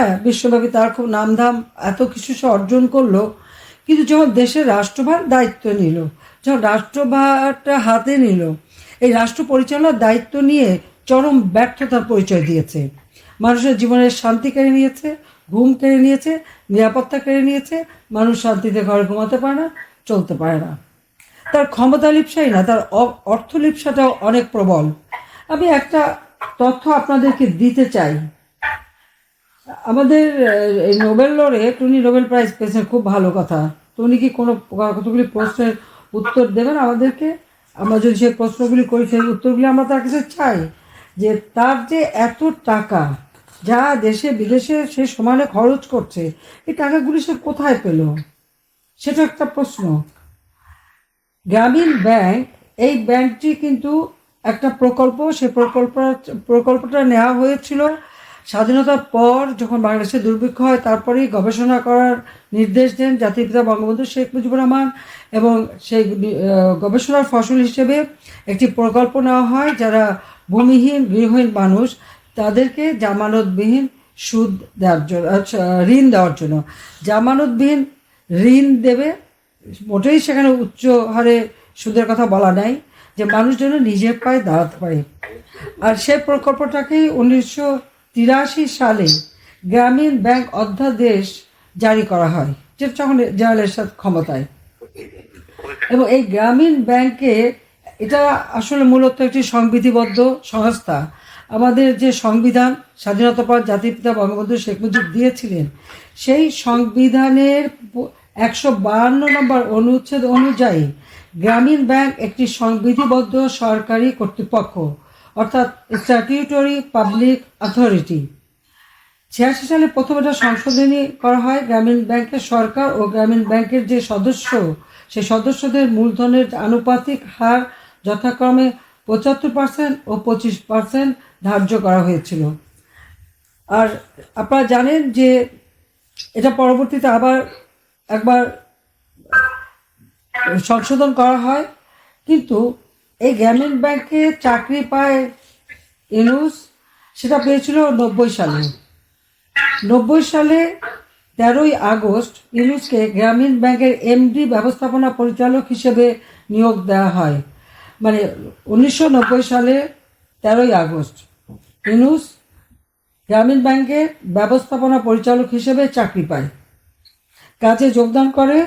হ্যাঁ বিশ্বব্যাপী তার খুব নামধাম এত কিছু সে অর্জন করল, কিন্তু যখন দেশের রাষ্ট্রভার দায়িত্ব নিল, যখন রাষ্ট্রভারটা হাতে নিল, এই রাষ্ট্র পরিচালনার দায়িত্ব নিয়ে চরম ব্যর্থতার পরিচয় দিয়েছে। মানুষের জীবনের শান্তি কেড়ে নিয়েছে, ঘুম কেড়ে নিয়েছে, নিরাপত্তা কেড়ে নিয়েছে, মানুষ শান্তিতে ঘরে ঘুমাতে পারে না, চলতে পারে না। তার ক্ষমতা লিপসাই না, তার অর্থ লিপসাটাও অনেক প্রবল। আমি একটা তথ্য আপনাদেরকে দিতে চাই। আমাদের এই নোবেল লড়ে উনি নোবেল প্রাইজ পেয়েছেন, খুব ভালো কথা। তো উনি কি কোনো কতগুলি প্রশ্নের উত্তর দেবেন আমাদেরকে? আমরা যদি সেই প্রশ্নগুলি করি, সেই উত্তরগুলি আমরা তার কাছে চাই, যে তার যে এত টাকা, যা দেশে, বিদেশে সে সমানে খরচ করছে, এই টাকাগুলি সে কোথায় পেল? সেটা একটা প্রশ্ন। গ্রামীণ ব্যাংক, এই ব্যাংকটি কিন্তু একটা প্রকল্প, সে প্রকল্প প্রকল্পটা নেওয়া হয়েছিল স্বাধীনতার পর যখন বাংলাদেশে দুর্ভিক্ষ হয়, তারপরেই গবেষণা করার নির্দেশ দেন জাতির পিতা বঙ্গবন্ধু শেখ মুজিবুর রহমান এবং সেই গবেষণার ফসল হিসেবে একটি প্রকল্প নেওয়া হয় যারা ভূমিহীন, গৃহহীন মানুষ, তাদেরকে জামানতবিহীন সুদ দেওয়ার জন্য ঋণ দেওয়ার জন্য। জামানতবিহীন ঋণ দেবে, মোটেই সেখানে উচ্চ হারে সুদের কথা বলা নাই, যে মানুষ যেন নিজের পায়ে দাঁড়াতে পারে। আর সেই প্রকল্পটাকেই উনিশশো তিরাশি সালে গ্রামীণ ব্যাংক অধ্যাদেশ জারি করা হয়। যেটা তখন জয়ালের সাথে ক্ষমতায়। এবং এই গ্রামীণ ব্যাংকে এটা আসলে মূলত একটি সংবিধিবদ্ধ সংস্থা। আমাদের যে সংবিধান, স্বাধীনতা পর জাতির পিতা বঙ্গবন্ধু শেখ মুজিব দিয়েছিলেন, সেই সংবিধানের একশো বাহান্ন নম্বর অনুচ্ছেদ অনুযায়ী গ্রামীণ ব্যাংক একটি সংবিধিবদ্ধ সরকারি কর্তৃপক্ষ। অর্থাৎ স্ট্যাটিউটরি পাবলিক অথরিটি। ছিয়াশি সালে প্রথম এটা সংশোধনী করা হয়। গ্রামীণ ব্যাংকের সরকার ও গ্রামীণ ব্যাংকের যে সদস্য, সেই সদস্যদের মূলধনের আনুপাতিক হার যথাক্রমে পঁচাত্তর পার্সেন্ট ও পঁচিশ পার্সেন্ট ধার্য করা হয়েছিল। আর আপনারা জানেন যে এটা পরবর্তীতে আবার একবার সংশোধন করা হয়। কিন্তু এই গ্রামীণ ব্যাংকে চাকরি পায় ইনুস, সেটা পেয়েছিল নব্বই সালে। নব্বই সালে তেরোই আগস্ট ইউনুসকে গ্রামীণ ব্যাংকের এমডি ব্যবস্থাপনা পরিচালক হিসেবে নিয়োগ দেওয়া হয়। মানে উনিশশো নব্বই সালে তেরোই আগস্ট ইউনুস গ্রামীণ ব্যাংকের ব্যবস্থাপনা পরিচালক হিসেবে চাকরি পায়। কাজে যোগদান করে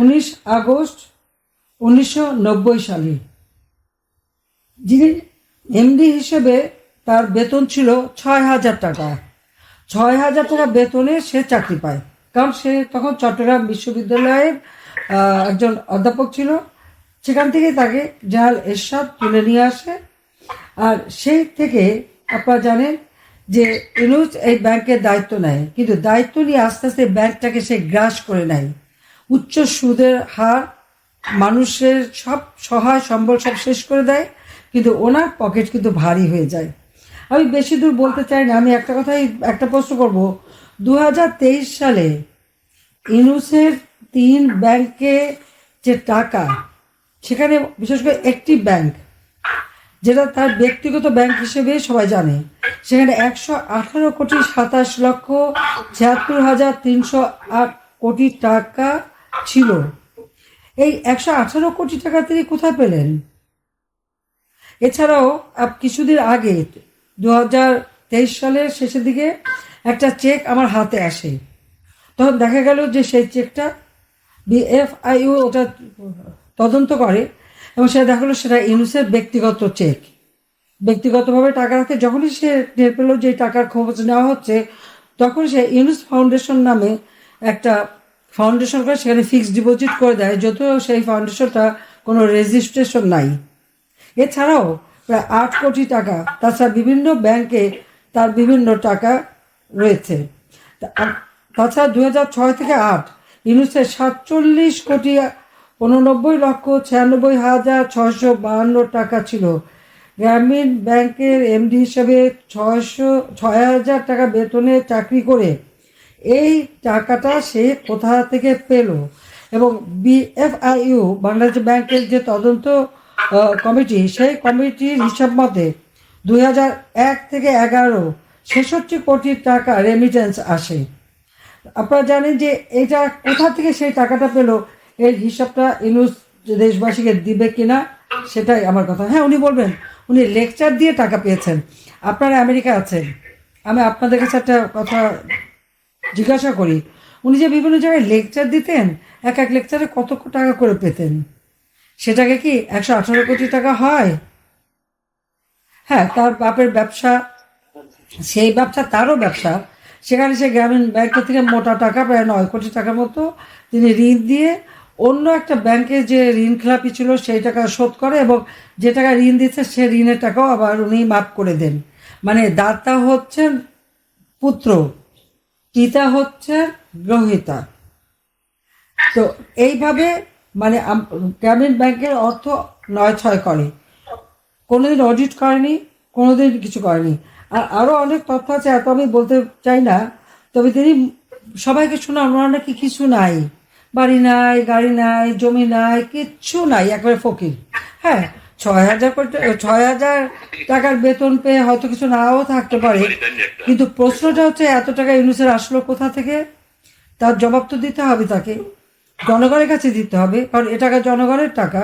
উনিশ আগস্ট উনিশশো নব্বই সালে। যিনি এমডি হিসেবে তার বেতন ছিল ছয় হাজার টাকা। ছয় হাজার টাকা বেতনে সে চাকরি পায়। কারণ সে তখন চট্টগ্রাম বিশ্ববিদ্যালয়ের একজন অধ্যাপক ছিল। সেখান থেকে তাকে জাহাল এরশাদ তুলে নিয়ে আসে। আর সেই থেকে আপনারা জানেন যে ইনুজ এই ব্যাংকের দায়িত্ব নেয়। কিন্তু দায়িত্ব নিয়ে আস্তে আস্তে ব্যাংকটাকে সে গ্রাস করে নেয়। উচ্চ সুদের হার মানুষের সব সহায় সম্বল সব শেষ করে দেয়, কিন্তু ওনার পকেট কিন্তু ভারী হয়ে যায়। আমি বেশি দূর বলতে চাই না, আমি একটা কথাই, একটা প্রশ্ন করব। দু হাজার তেইশ সালে ইনুসের তিন ব্যাংকে যে টাকা, সেখানে বিশেষ করে একটি ব্যাংক, যেটা তার ব্যক্তিগত ব্যাংক হিসেবে সবাই জানে, সেখানে একশো আঠারো কোটি সাতাশ লক্ষ ছিয়াত্তর হাজার তিনশো আট কোটি টাকা ছিল। এই একশো আঠারো কোটি টাকা তিনি কোথায় পেলেন? এছাড়াও কিছুদিন আগে, দু হাজার তেইশ সালের শেষের দিকে একটা চেক আমার হাতে আসে। তখন দেখা গেল যে সেই চেকটা বিএফআইউ ওটা তদন্ত করে এবং সেটা দেখা গেলো সেটা ইউনুসের ব্যক্তিগত চেক। ব্যক্তিগতভাবে টাকা রাখতে যখনই সে টের পেল যে টাকার খবর নেওয়া হচ্ছে, তখন সে ইউনুস ফাউন্ডেশন নামে একটা ফাউন্ডেশন করে সেখানে ফিক্সড ডিপোজিট করে দেয়, যদিও সেই ফাউন্ডেশনটা কোনো রেজিস্ট্রেশন নাই। এছাড়াও প্রায় আট কোটি টাকা, তাছাড়া বিভিন্ন ব্যাংকে তার বিভিন্ন টাকা রয়েছে। তাছাড়া দু ছয় থেকে আট, ইউনুসের সাতচল্লিশ কোটি উননব্বই লক্ষ ছিয়ানব্বই হাজার ছয়শো বাহান্ন টাকা ছিল। গ্রামীণ ব্যাংকের এমডি হিসেবে ছয়শো, ছয় হাজার টাকা বেতনে চাকরি করে এই টাকাটা সে কোথা থেকে পেল? এবং বিএফআইইউ, বাংলাদেশ ব্যাংকের যে তদন্ত কমিটি, সেই কমিটির হিসাব মতে দুই এক থেকে এগারো ছেষট্টি কোটি টাকা রেমিটেন্স আসে। আপনারা জানেন যে এটা কোথা থেকে সেই টাকাটা পেল? এর হিসাবটা ইনুস দেশবাসীকে দিবে কিনা, সেটাই আমার কথা। হ্যাঁ উনি বলবেন, উনি লেকচার দিয়ে টাকা পেয়েছেন। আপনারা আমেরিকা আছেন। আমি আপনাদের কাছে একটা কথা জিজ্ঞাসা করি, উনি যে বিভিন্ন জায়গায় লেকচার দিতেন, এক এক লেকচারে কত টাকা করে পেতেন? সেটাকে কি একশো আঠারো কোটি টাকা হয়? হ্যাঁ তার বাপের ব্যবসা, সেই ব্যবসা, তারও ব্যবসা। সেখানে সে গ্রামীণ ব্যাংকের থেকে মোটা টাকা, প্রায় নয় কোটি টাকার মতো তিনি ঋণ দিয়ে অন্য একটা ব্যাংকে যে ঋণ খেলাপি ছিল, সেই টাকা শোধ করে এবং যে টাকা ঋণ দিচ্ছে সে ঋণের টাকাও আবার উনি মাফ করে দেন। মানে দাতা হচ্ছেন পুত্র। পিতা হচ্ছে গ্রহিতা। তো এইভাবে মানে গ্রামীণ ব্যাংকের অর্থ নয় ছয় করে। কোনোদিন অডিট করেনি, কোনোদিন কিছু করেনি। আর আরও অনেক তথ্য আছে, এত আমি বলতে চাই না, তবে তিনি সবাইকে শোনা, ওনার নাকি কিছু নাই। বাড়ি নাই, গাড়ি নাই, জমি নাই, কিচ্ছু নাই, একবারে ফকির। হ্যাঁ ছয় হাজার কোটি ছয় হাজার টাকার বেতন পেয়ে হয়তো কিছু নাও থাকতে পারে। কিন্তু প্রশ্নটা হচ্ছে এত টাকা ইউনুসের আসলো কোথা থেকে? তার জবাব তো দিতে হবে তাকে। জনগণের কাছে দিতে হবে কারণ এ টাকা জনগণের টাকা।